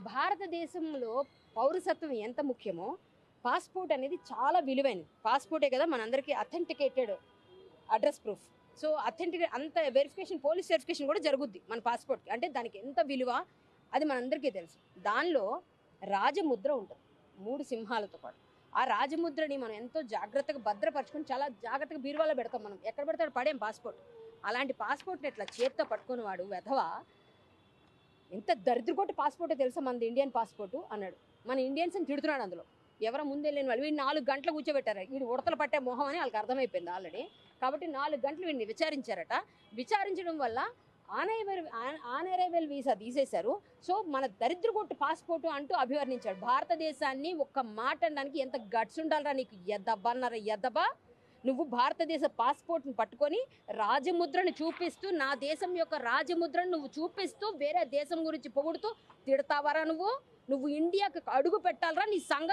భారతదేశంలో పౌరసత్వం ఎంత ముఖ్యమో పాస్పోర్ట్ అనేది చాలా విలువైనది. పాస్పోర్టే కదా మనందరికీ authenticated address proof so authenticate అంత వెరిఫికేషన్ పోలీస్ వెరిఫికేషన్ కూడా జరుగుద్ది మన పాస్పోర్ట్కి. అంటే దానికి ఎంత విలువ అది మనందరికీ తెలుసు. దానిలో రాజముద్ర ఉంటుంది మూడు సింహాలతో పాటు. ఆ రాజముద్రని మనం ఎంతో జాగ్రత్తగా భద్రపరచుకొని చాలా జాగ్రత్తగా బీరువాలో పెడతాం మనం. ఎక్కడ పెడతాడు పడేం పాస్పోర్ట్. అలాంటి పాస్పోర్ట్ని ఇట్లా చేత్తో పట్టుకుని వాడు వెధవా ఎంత దరిద్రకొట్టి పాస్పోర్టే తెలుసా మనది ఇండియన్ పాస్పోర్టు అన్నాడు. మన ఇండియన్స్ అని తిడుతున్నాడు అందులో. ఎవరో ముందే లేని వాళ్ళు. వీడు నాలుగు గంటలు కూర్చోబెట్టారు. వీడు ఉడతలు పట్టే మొహం అని వాళ్ళకి అర్థమైపోయింది ఆల్రెడీ కాబట్టి నాలుగు గంటలు వీడిని విచారించారట. విచారించడం వల్ల ఆనరైవల్ ఆనరైవల్ వీసా తీసేశారు. సో మన దరిద్రకొట్టు పాస్పోర్టు అంటూ అభివర్ణించాడు. భారతదేశాన్ని ఒక్క మాట అనడానికి ఎంత గట్స్ ఉండాలరా నీకు? ఎద్దబ్బా అన్నారా ఎద్దబా నువ్వు భారతదేశ పాస్పోర్ట్ని పట్టుకొని రాజముద్రను చూపిస్తూ నా దేశం యొక్క రాజముద్రను నువ్వు చూపిస్తూ వేరే దేశం గురించి పొగుడుతూ తిడతావరా నువ్వు? నువ్వు ఇండియాకి అడుగు పెట్టాలరా నీ సంగతి